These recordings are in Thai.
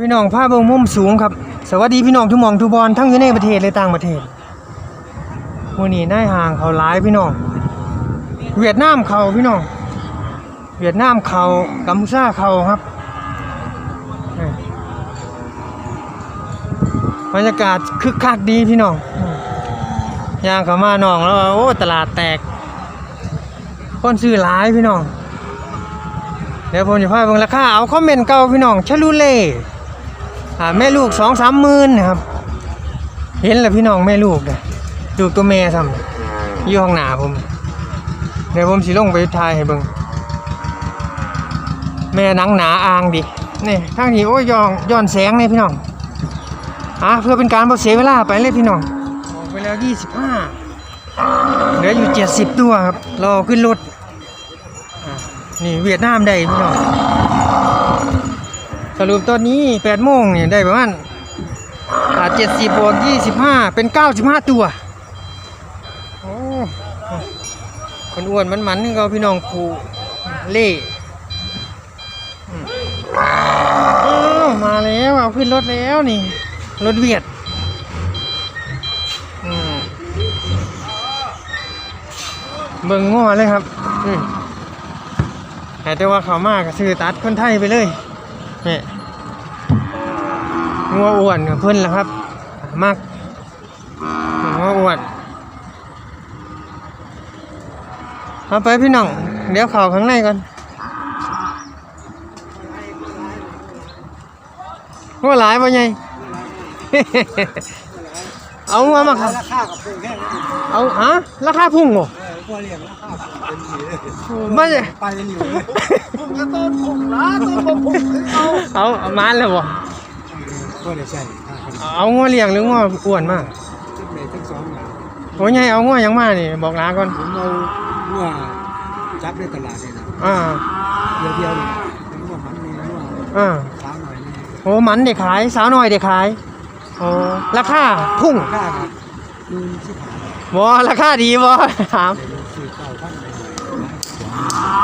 พี่น้องภาพเบงมุมสูงครับ สวัสดีพี่น้องทุกมองทุกบอลทั้งอยู่ในประเทศและต่างประเทศมือนี้นายห่างเขาหลายพี่น้อง เวียดนามเขาพี่น้อง เวียดนามเขากัมพูชาเขาครับ บรรยากาศคึกคักดีพี่น้องอย่างเขามาน้องแล้วโอ้ตลาดแตก คนซื้อหลายพี่น้อง เดี๋ยวผมจะพาเบิ่งราคาเอาคอมเมนต์เก่าพี่น้องชะลูเล่ แม่ลูกสองสามหมื่นนะครับ เห็นแล้วพี่น้องแม่ลูกเนี่ยลูกตัวแม่ซ้ำอยู่ห้องหนาผม เดี๋ยวผมสิลงไปทายให้เบิ่งแม่นังหนาอ่างดินี่ทางนี้โอ้ยย้อนย้อนแสงเลยพี่น้องอะเพื่อเป็นการบ่เสียเวลาไปเลยพี่น้องออกไปแล้ว25เหลืออยู่70ตัวครับรอขึ้นรถนี่เวียดนามได้พี่น้อง สรุปตอนนี้8โมงเนี่ยได้ประมาณอ่า70บวก25เป็น95ตัวโอ้คนอ้วนมันมันนึงเราพี่น้องผูเล่มาแล้วเอาขึ้นรถแล้วนี่ รถเวียดอืมเบิ่งง้อเลยครับอืมแต่ว่าเขามากก็ซื้อตัดคนไทยไปเลย นี่งัวอ้วนกับเพิ่อนแหละครับ มากงัวอ้วนเอาไปพี่น้อง เดี๋ยวข่าวข้างในก่อนงัวหลายป่ะไงเอางัวมาครับ เอาฮะราคาพุ่งเหรอ เออตัวเรียงราคาเป็นสีเลยไม่ใช่ไปเป็นอยู่เลยพุ่งก็ต้นพุ่งนะต้นบ่พุ่งถึงเอาเอาเอามาแล้วบ่ก็เลยใช่ค่าคนเอางัวเลี้ยงหรืองัวอ้วนมากทั้งเมย์ทั้งสองอย่างโอ้ยไงเอางัวหยังมานี่บอกลาก่อนผมเอาเมื่อจับในตลาดเนี่ยนะอ่าเดียวเดียวเนี่ยเป็นว่ามันมีว่าอ่าสามหน่อยนี่โอ้มันเด็กขายสาวน้อยเด็กขายโอ้ราคาพุ่งค่าครับมีที่ผ่านบ่ราคาดีบ่ถามสี่เก้าพันไป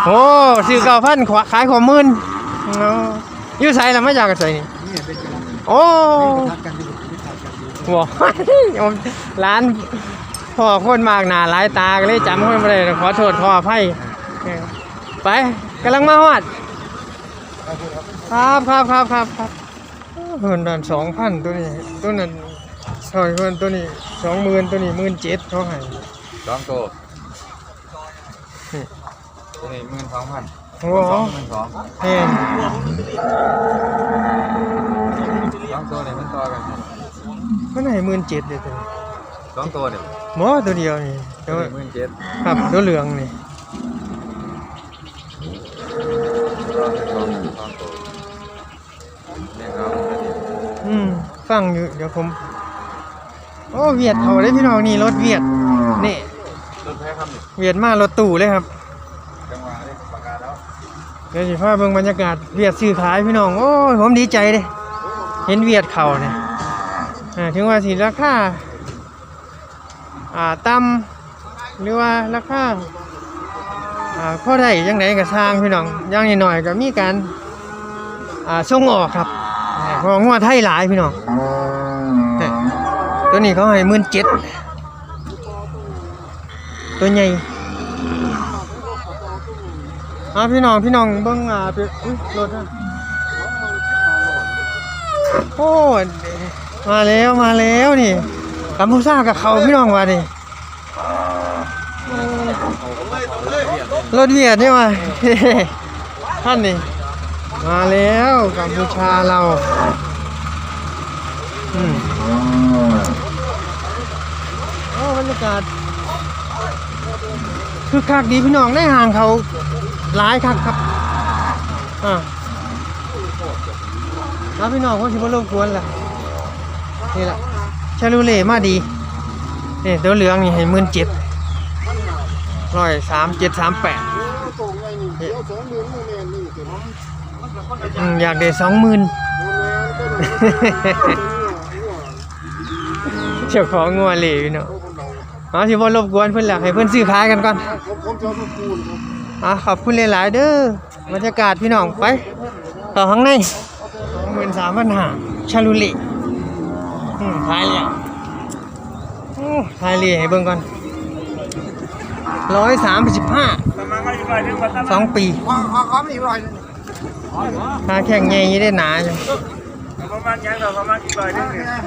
โอ้ซื้อเก้าพันขายขอมื่นเอาอยู่ไสแล้วมาจากกันไสนี่นี่เป็นกำลังโอ้ทัดกันอยู่ทัดกันอยู่บ่ร้านพ่อคนมากหนาหลายตาก็เลยจำคนบ่ได้ขอโทษขออภัยไปกำลังมาฮอดครับครับครับครับครับเพิ่นนั่นสองพันตัวนี้ตัวนั้นเท่าไหร่เพิ่นตัวนี้สองหมื่นตัวนี้หมื่นเจ็ดเขาให้สองตัว นี้หมื่นสองพันโอ้สองหมื่นสองเห็นสองตัวเนี่ยมันต่อกันเพิ่นให้หมื่นเจ็ดเลยตัวนี้สองตัวเนี่ยหมอตัวเดียวนี่ตัตัววนี้หมื่นเจ็ดครับตัวเหลืองนี่ต่อเป็นสองสองตัวเนี่ยเอาตัวนี้อืมฟังอยู่เดี๋ยวผมโอ้เวียดเอาได้พี่น้องนี่รถเวียดนี่รถแพ้คำนี่เวียดมารถตู้เลยครับ จังหวะนี้ประกาศแล้ว เดี๋ยวสิพาเบิ่งบรรยากาศเวียดซื้อขายพี่น้องโอ้ยผมดีใจเด้เห็นเวียดเข้าเนี่ยถึงว่าสิราคาอ่าต่ำหรือว่าราคาอ่าพอได้ยังไงก็สร้างพี่น้องย่างน้อยๆก็มีการอ่าส่งออกครับอ่าเพราะงัวไทยหลายพี่น้องตัวนี้เขาให้มื่นเจ็ดตัวใหญ่ อ่าพี่น้องพี่น้องเบิ่งอ่าไปอุ๊ยรถอะโอ้มาแล้วมาแล้วนี่กัมพูชากับเขาพี่น้องว่านี่รถเวียดนี่ว่าท่านนี่มาแล้วกัมพูชาเราอืมโอ้บรรยากาศคือคักดีพี่น้องได้ห่างเขา หลายครับครับอ่าแล้วพี่น้องคนที่มารบกวนล่ะนี่แหละชาลูเล่มาดีนี่ตัวเหลืองนี่ให้หมื่นเจ็ดร้อยสามเจ็ดสามแปดอยากได้สองหมื่นเจ้าของงัวเหล่พี่น้องเอาที่ว่ารบกวนเพื่อนหลักให้เพื่อนซื้อขายกันก่อนผมจะมาคูณ อะขอบคุณหลายๆเด้อบรรยากาศพี่น้องไป ต่อข้างในข้างหมื่นสามพันห้าชาลูเล่อืมทายเลยโอ้ทายเลยให้เบิ่งก่อนร้อยสามสิบห้าสองปีขอขอขอมาอีกหน่อยขาแข็งใหญ่ได้หนาอยู่ประมาณยังเราประมาณอีกหน่อยนึงเลย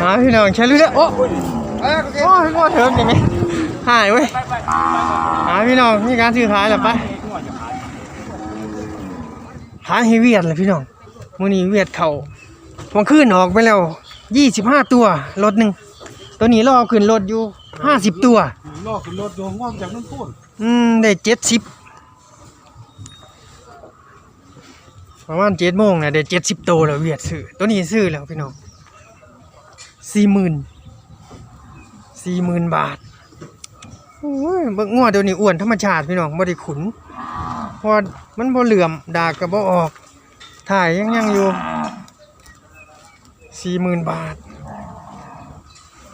หาพี่น้องชาลูเล่โอ้โอเคโอ้ยโง่เถิมยังไง หายเว้ยหาพี่น้องมีการซื้อขายแล้วไปหาให้เวียดเลยพี่น้องมื้อนี้เวียดเขาวันขึ้นออกไปแล้วยี่สิบห้าตัวรถหนึ่งตัวนี้รอขึ้นรถอยู่ห้าสิบตัวลอกขึ้นรถโยงง่วงจากนั่นพูดอืมได้เจ็ดสิบประมาณเจ็ดโมงนะได้เจ็ดสิบตัวแล้วเวียดซื้อตัวนี้ซื้อแล้วพี่น้องสี่หมื่นสี่หมื่นบาท โอ้ยเบิ่งงัวเดี๋ยวนี้อ้วนธรรมชาติพี่น้องบ่ได้ขุนเพราะว่ามันบ่เหลื่อมดากก็บ่ออก ถ่ายยังยังอยู่สี่หมื่นบาท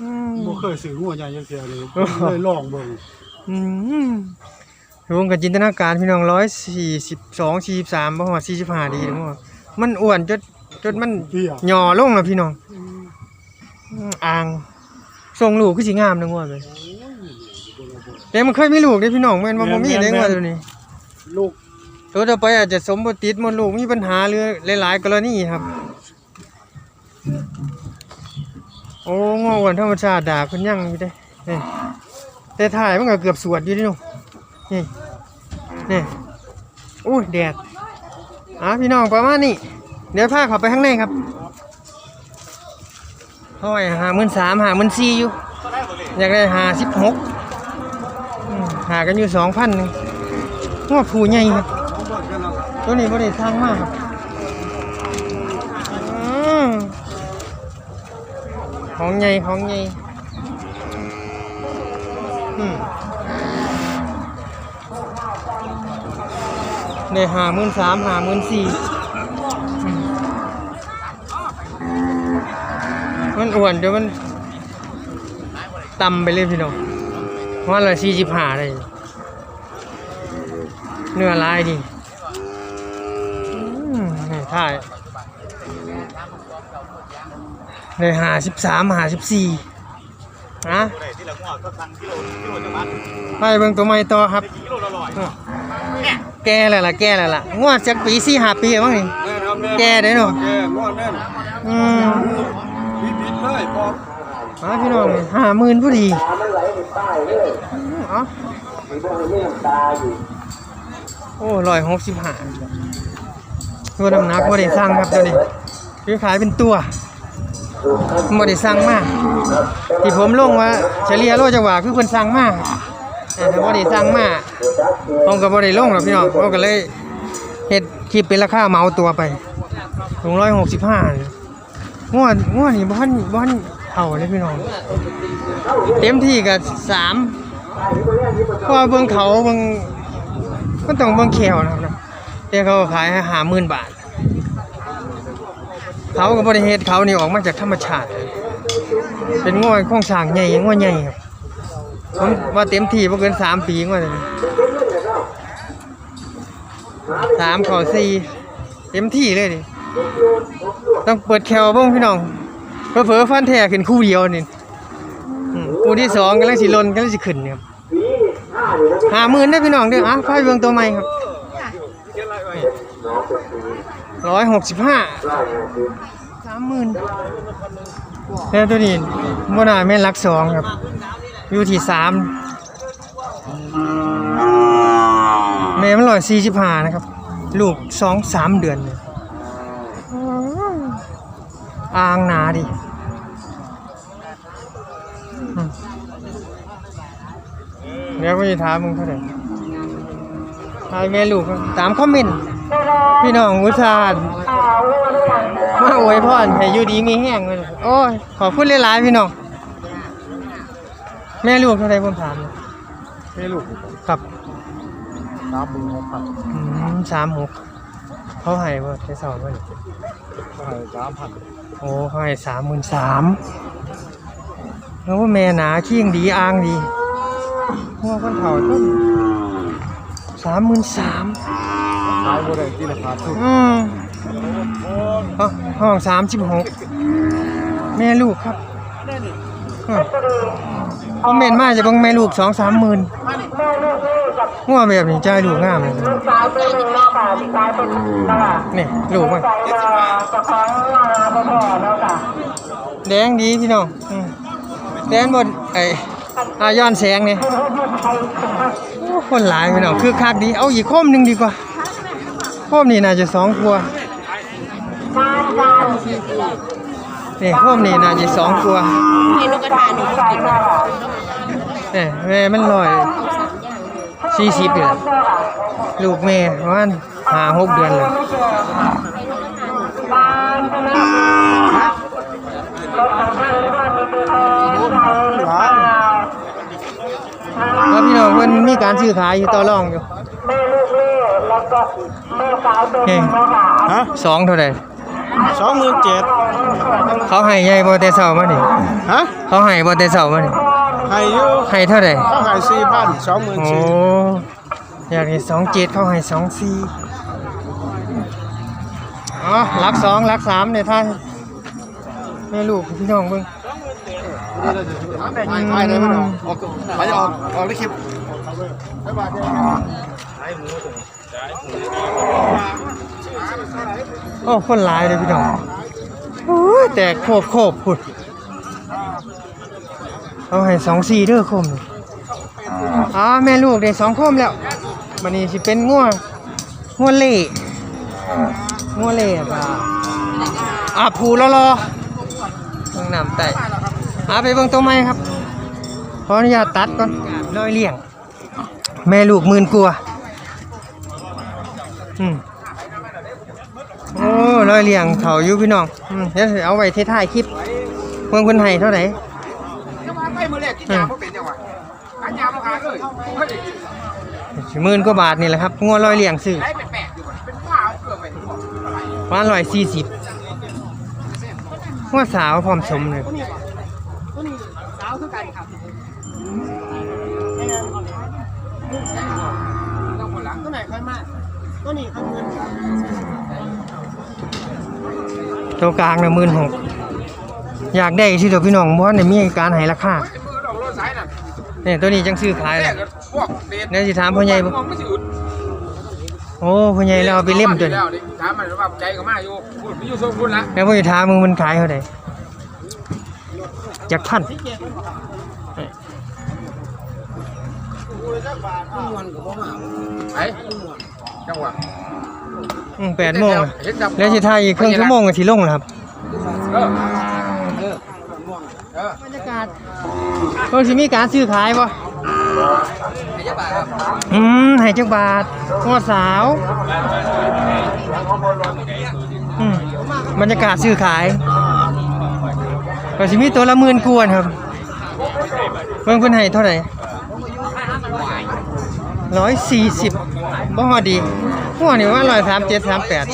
อืม บ่เคยซื้อหัวใหญ่ยังเสียเลย เลยลองเบิ่งอืมรวมกับจินตนาการพี่น้องร้อยสี่สิบสองสี่สิบสามประมาณสี่สิบห้าดีถึงว่ามันอ้วนจนจนมันเพียหย่อลงแล้วพี่น้องอืมอ่างทรงลูกก็สิงามนะงวดเลย แต่มันเคยมีลูกได้พี่น้องแม่นว่าบ่มีได้งวดตัวนี้ลูกตัวต่อไปอาจจะสมบูติดหมดลูกมีปัญหาหรือหลายๆกรณีครับ โอ้งออ้วนธรรมชาติด่าคนยั่งอยู่ได้นี่แต่ถ่ายมันก็เกือบสวดอยู่นี่นุ่นี่นี่อุ้ยแดดอะพี่น้องประมาณนี้เดี๋ยวพาเขาไปข้างในครับห้อยหาหมื่นสามหาหมื่นสี่อยู่ อยากได้หาสิบหก หากันอยู่สองพันนึงงอผูใหญ่ครับตัวนี้บริสร้างมากครับอืมของใหญ่ของใหญ่อืมเนี่ยหาหมื่นสามหาหมื่นสี่มันอ้วนเดี๋ยวมันต่ำไปเลยพี่น้อง ว่าละสี่สิบห้าเลยเนื้อลายดีอืมนี่ถ่ายเลยหาสิบสามหาสิบสี่นะที่ละงวดก็สั่งกิโลกิโลจะมัดไปเบิ่งตัวใหม่ต่อครับกิโลละร้อยแก่แล้วล่ะแก่แล้วล่ะงวดจากปีสี่ห้าปีมั้งนี่แม่ครับแก่ได้เนาะแก่งวดแน่นอืมพิพิธเลยพอ มาพี่น้องห้าหมื่นพอดีอืมเอ๋อโอ้ร้อยหกสิบห้าตัวน้ำหนักบ่ได้สั่งครับตัวนี้คือขายเป็นตัวบ่ได้สั่งมาก ที่ผมลงว่าเฉลี่ยโลจังหวะคือเพิ่นสั่งมากแต่ถ้าบ่ได้สั่งมากผมก็บ่ได้ลงหรอกพี่น้องผมก็เลยเฮ็ดคลิปเป็นราคาเมาตัวไปถึง165นี่งวดงวดนี่บ่ทันบ่ทัน เท่าเลยพี่น้อง เต็มที่ก็3เพราะเบิ่งเขาเบิ่งมันต้องเบิ่งแขวนะครับนะแต่เขาขายห้50,000บาท เขาก็บ่ได้เฮ็ดเขานี่ออกมาจากธรรมชาติ เป็นง่อยโครงสางใหญ่ง่อยใหญ่ครับผมว่าเต็มที่บ่เกินสามปีง่อยเลยสามข้อสี่เต็มที่เลยดิต้องเปิดแคลบ้งพี่น้อง เผลอๆฟันแท้ขึ้นคู่เดียวนี่คู่ที่สองกำลังสิลนกำลังสิขึ้นครับห้าหมื่นได้พี่น้องเด้ออะไฟเบืองตัวใหม่ครับร้อยหกสิบห้าสามหมื่นแล้วตัวนี้มน่าแม่รักสองครับ อยู่ที่สามแม่มันร้อยสี่สิบห้านะครับ ลูกสองสามเดือนเนี่ยอ่างนาดิ เดี๋ยวก็จะถามมึงเท่าไหร่ทายแม่ลูกครับตามคอมเมนต์พี่น้องอุตส่าห์มาอวยพรให้อยู่ดีมีแห้งเลยโอ้ยขอบคุณหลายๆพี่น้องแม่ลูกเท่าไรผมถามเลยไม่ลูกครับสามหมื่นหกพันอืมสามหกเขาให้ว่าแค่สองวันสามพันโอ้เขาให้สามหมื่นสามแล้วว่าแม่หนาเคียงดีอ่างดี หัวคนเผาต้นสามหมื่นสามขายบ่ได้ที่ราคาถูกอืมห้องห้องสามสิบหกแม่ลูกครับอืมคอมเมนต์มาจะเบังแม่ลูกสองสามหมื่นงัวแบบนี้ใจายลูกงามเลยสาวตัวหนึ่งเนาะค่ะสาวตัวหนึ่งเนาะค่ะนี่ลูกมันใส่ว่าจะคล้องมาบ่พอเนาะค่ะแดงดีพี่น้องอืมแดงบนไอ้ อาย้อนแสงนี่โอ้คนหลายพี่น้องคือคักดี เอาอีกโคมหนึ่งดีกว่า โคมนี่น่าจะสองกว่าการการนี่โคมนี่น่าจะสองกว่าให้ลูกกระทาหนูใส่เนาะค่ะนี่แม่มันลอยสี่สิบเดือนลูกแม่ประมาณห้าหกเดือนเลยบ้านใช่ไหมรถของท่านหรือว่ามีตัว แทนหรือเปล่าแล้วพี่น้องเพิ่นมีการซื้อขายอยู่ต่อรองอยู่แม่ลูกเล่แล้วก็แม่สาวตัวหนึ่งเนาะค่ะฮะสองเท่าไหร่สองหมื่นเจ็ดเขาให้ใหญ่บ่แต่เช้ามานี่ฮะเขาให้บ่แต่เช้ามานี่ให้อยู่ให้เท่าไหร่เขาให้สี่พันสองหมื่นโอ้สี่อยากให้สองเจ็ดเขาให้สองสี่อ๋อรักสองรักสามเนี่ยท่านแม่ลูกพี่น้องเบิ่ง ไปไปเลยมันออกออกไปออกออกในคลิปโอ้คนหลายเลยพี่น้องโอ้ยแต่โคบโคบพุดเอาให้สองสี่เด้อคมนี่อ๋อแม่ลูกได้สองคมแล้วมันนี้สิเป็นงัวงัวเล่งัวเล่ก็อะผูรอรอเบิ่งนำไต่ อาไปเบิ่งตัวไม้ครับ ขออนุญาตตัดก่อนร้อยเลี่ยง แม่ลูกหมื่นกลัวาอืมโอ้ร้อยเลี่ยงเขาอยู่พี่น้องอืมเดี๋ยวเอาไว้ท้ายๆคลิปเมืองคนไทยเท่าไหร่ไปมือแรกกินยาเพราะเป็นยังไงขายยามาขายเลยเฮ้ยหมื่นกว่าบาทนี่แหละครับงัวร้อยเลี่ยงซื้อไอ้แปลกๆอยู่เป็นบ้าเอาเกลือไปประมาณร้อยสี่สิบงัวสาวพร้อมสมเลย ตัวกลางนะหมื่นหกอยากได้ที่ตัวพี่น้องเพราะว่าในมีการให้ราคามือดอกรถสายน่ะเนี่ยตัวนี้จังซื้อขายแรเลยกพวกเด็ดเนี่ยวสิถามพ่อใหญ่บ่มองไม่สิอุดโอ้พ่อใหญ่เราเอาไปเล่มตัวนี้แล้วดิถามมันว่าใจก็มาอยู่พูดไปอยู่โซนพูดละแล้วพ่อจะถามมึงมันขายเท่าไหร่จักพันไอ้จังหวะ อืมแปดโมงอะเห็นจับแล้วจะทายอีกครึ่งชั่วโมงก็สิลงแล้วครับเออเออบรรยากาศเพิ่นสิมีการซื้อขายบ่ไอ้ยาบาครับอืมให้จักบาทงวดสาวอืมบรรยากาศซื้อขายก็สิมีตัวละหมื่นกวนครับเบิ่งเพิ่นให้เท่าไหร่ ร้อยสี่สิบบ่ฮอดีหัวนี่ว่าร้อยสามเจ็ดสามแปด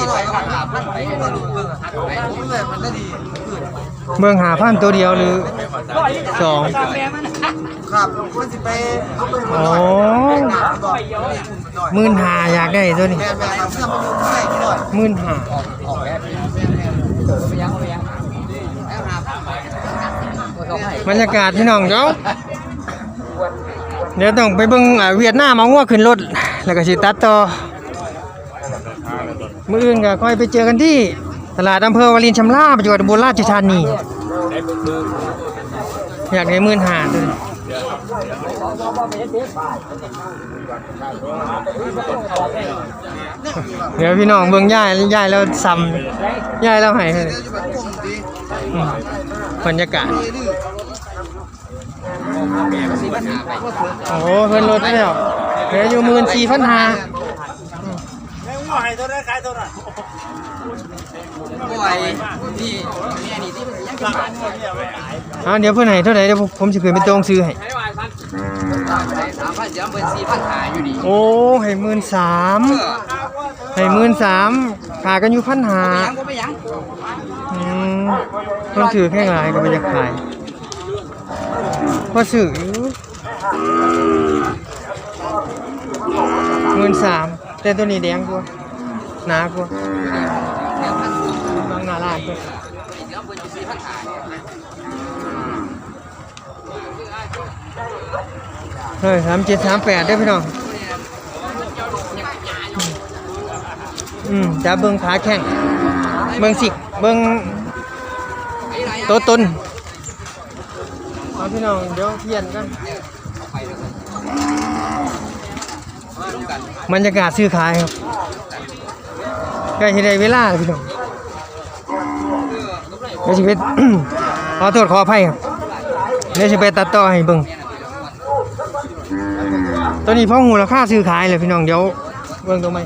เบิ่งหาพันตัวเดียวหรือสองครับมันสิไปโอ้หมื่นหาอยากได้ตัวนี้แม่แม่ครับเสื้อมันอยู่ใกล้ที่หน่อยหมื่นหาบรรยากาศพี่น้องเดี๋ยว เดี๋ยวต้องไปเบิ่งอ่าเวียดนามเอางัวขึ้นรถแล้วก็สิตัดต่อมื้ออื่นก็ค่อยไปเจอกันที่ ตลาดอำเภอวารินชำราบจังหวัดอุบลราชธานีอยากได้มื่นหาตัวนี้เดี๋ยวพี่น้องเบิ่งย่ายยายแล้วซ้ำย่ายแล้วให้ให้อืมบรรยากาศ โอ้โหเพิ่นลดแล้วเหลืออยู่หมื่นสี่พันห้าป่วยนี่แม่นี่ที่มันยังเป็นบาทอ่าเดี๋ยวเพิ่อนให้เท่าไหร่เดี๋ยวผมผมสิขึ้นไปตรงซื้อให้โอ้ให้หมื่นสามให้หมื่นสามขากันอยู่พันหายังก็ไม่ยังอืมคนถือแค่ไรก็ไม่จะขาย อสื่ออยู่หมื่นสามแต่ตัวนี้แดงกว่าหนากว่าบางหนาล้านตัวเฮ้ยสามเจ็ดสามแปดได้พี่น้องอืมจะเบิ่งขาแข้งเบิ่งสิกเบิ่งโตวตน พี่น้องเดี๋ยวเพียนกันบรรยากาศซื้อขายครับใกล้ที่ได้เวลาแล้วพี่น้องเดี๋ยวสิไปขอโทษขออภัยครับเดี๋ยวสิไปตัดต่อให้เบิ่งตัวนี้พ่อหูราคาซื้อขายเลยพี่น้องเดี๋ยวเบิ่งตัวไหม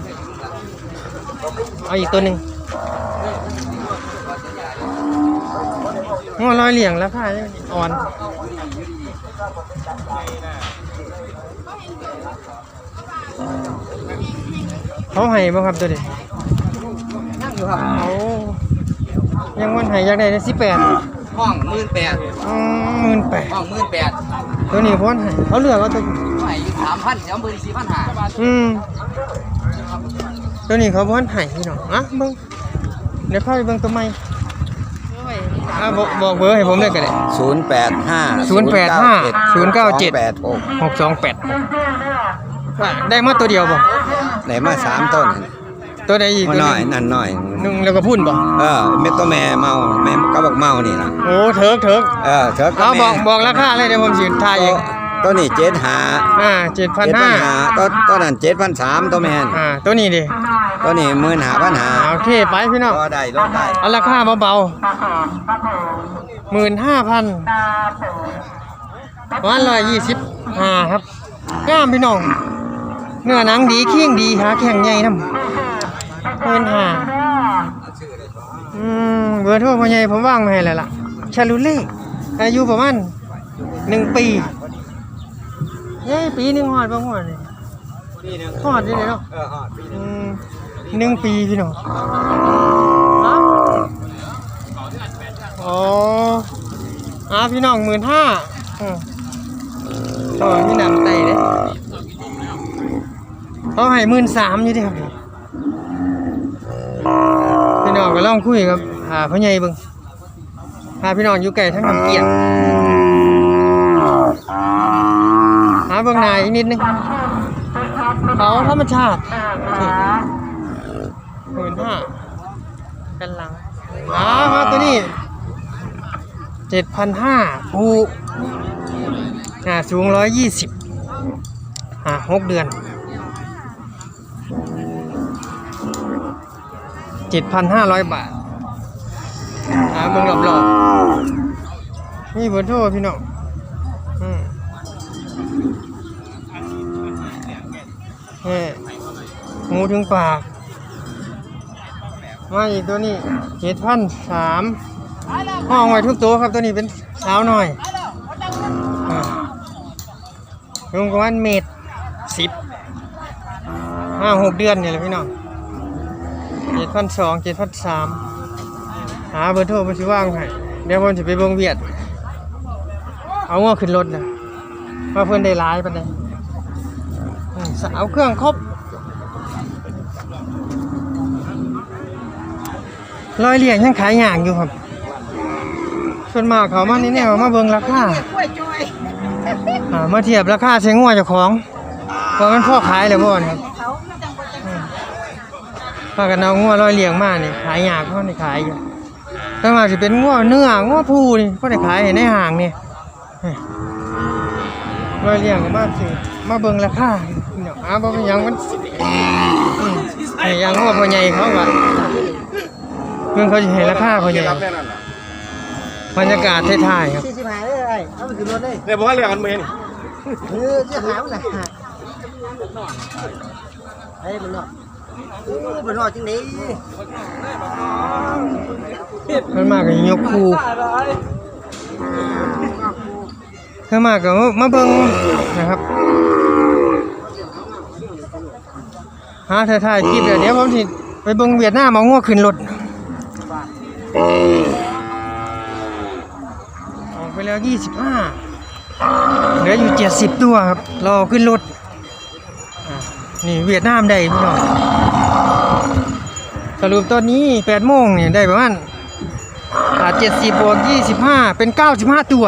เอาอีกตัวหนึ่ง งอลอยเหลี่ยงแล้วค่ะอ่อนเขาให้บ่ครับตัวนี้นั่งอยู่ครับเอายังวันให้อยากได้ได้สิแปดห้องหมื่นแปดหมื่นแปดห้องหมื่นแปดตัวนี้พ้นให้เขาเลือกเอาตัวไม่อยู่สามพันเดี๋ยวหมื่นสี่พันห้าอืมตัวนี้เขาพ้นให้พี่น้องอะเบิ่งเดี๋ยวพาไปเบิ่งตัวใหม่ อะบอกบอกเบอร์ให้ผมเลยก็ได้ศูนย์แปดห้าศูนย์แปดห้าศูนย์เก้าเจ็ดแปดหกหกสองแปดได้มาตัวเดียวบ่ไหนมาสามต้นตัวใดอีกมาตัวหน่อยหนึ่งนั่นหน่อย หนึ่งแล้วก็พุ่นบ่เออเม็ดตัวแม่เมาแม่ก็บอกเมานี่นะโอ้เถิกเถิกเออเธอก็เอาบแม่อกบอกราคาเลยเดี๋ยวผมสิทายเองตัวนี้เจ็ดหาอ่าเจ็ดพันเจ็ดพัห้านหาตัวตัวนั้นเจ็ดพันสามตัวแม่นอ่าตัวนี้ดิ ตัวนี้หมื่นหาพันหาอ่าโอเคไปพี่น้องก็ได้รถได้เอาราคาเบาๆหมื่นห้าพันวันร้อยยี่สิบห้าครับงามพี่น้องเนื้อหนังดีเคียงดีหาแข็งใหญ่นำหมื่นห้าอืมเบอร์โทรพ่อใหญ่ผมว่างมาให้แล้วล่ะชาลูเล่อายุประมาณหนึ่งปีเย้ยปีหนึ่งหอดบ้างหอดนี่หอดได้เลยเนาะเออฮอดปีอืม หนึ่งปีพี่น้องอ๋ออ่าพี่น้องหมื่นห้าก็มีน้ำไตเด้เขาให้หมื่นสามอยู่เดิครับ พี่น้องก็ลองคุยกับอ่าพ่อใหญ่บิ่งพาพี่น้องอยู่ไกลทั้งลำเกียงหาเบิ่งนายอีกนิดนึงเขาธรรมชาติ หมื่นห้ากันหลังอ่ามาตัวนี้เจ็ดพันห้าปูอ่าสูงร้อยยี่สิบอ่าหกเดือนเจ็ดพันห้าร้อยบาทอ่าเมืองหลอบๆนี่เบอร์โทรพี่น้องอืมนี่หมูถึงปาก มาอีกตัวนี้เจ็ดพันสามห้องไว้ทุกตัวครับตัวนี้เป็นสาวหน่อยอ่าลงประมาณเมตรสิบห้าหกเดือนเนี่ยแหละพี่น้องเจ็ดพันสองเจ็ดพันสามหาเบอร์โทรไปสิว่างให้เดี๋ยวผมจะไปเบิ่งเวียด เอาง้อขึ้นรถนะว่าเพื่อนได้ร้ายปานใดอืมสาวเครื่องครบ ร้อยเหรียญยังขายอย่างอยู่ครับ ส่วนมากเขามานี่เนี่ยมาเบิ่งราคาอ่ามาเทียบราคาใช้งัวเจ้าของเพราะมันพ่อขายเลยบ่อครับพากันเอางัวร้อยเหรียญมานี่ขายยากเพราะนี่ขายอยู่ถ้ามาสิเป็นงัวเนื้องัวผู้นี่ก็ได้ขายให้ในห้างนี่นี่ร้อยเหรียญมาสิมาเบิ่งราคาเดี๋ยอาบ่เป็นยังมันอืมให้อยังงัวพ่อใหญ่เขาว่า เพื่อนเขาจะเห็นราคาเขาอยู่บรรยากาศท้ายๆครับสี่สิบห้าเลยไอ้เอาไปขึ้นรถเลยเนี่ยบอกว่าเรื่องกันเมนี่เออจะหามันนะไอ้มันรอดโอ้มันรอดจริงดิมันมากกับยกคูเพื่อนมากกับมาเบิ้งนะครับหาถ่ายๆคลิปเดี๋ยวเดี๋ยวผมสิไปเบิ้งเวียดนามเอางัวขึ้นรถ ออกไปแล้ว 25 เหลืออยู่ 70 ตัวครับ รอขึ้นรถ นี่เวียดนามได้พี่น้อง สรุปตอนนี้8โมงเนี่ยได้ประมาณอ่าเจ็ดสิบบวกยี่สิบห้าเป็นเก้าสิบห้าตัว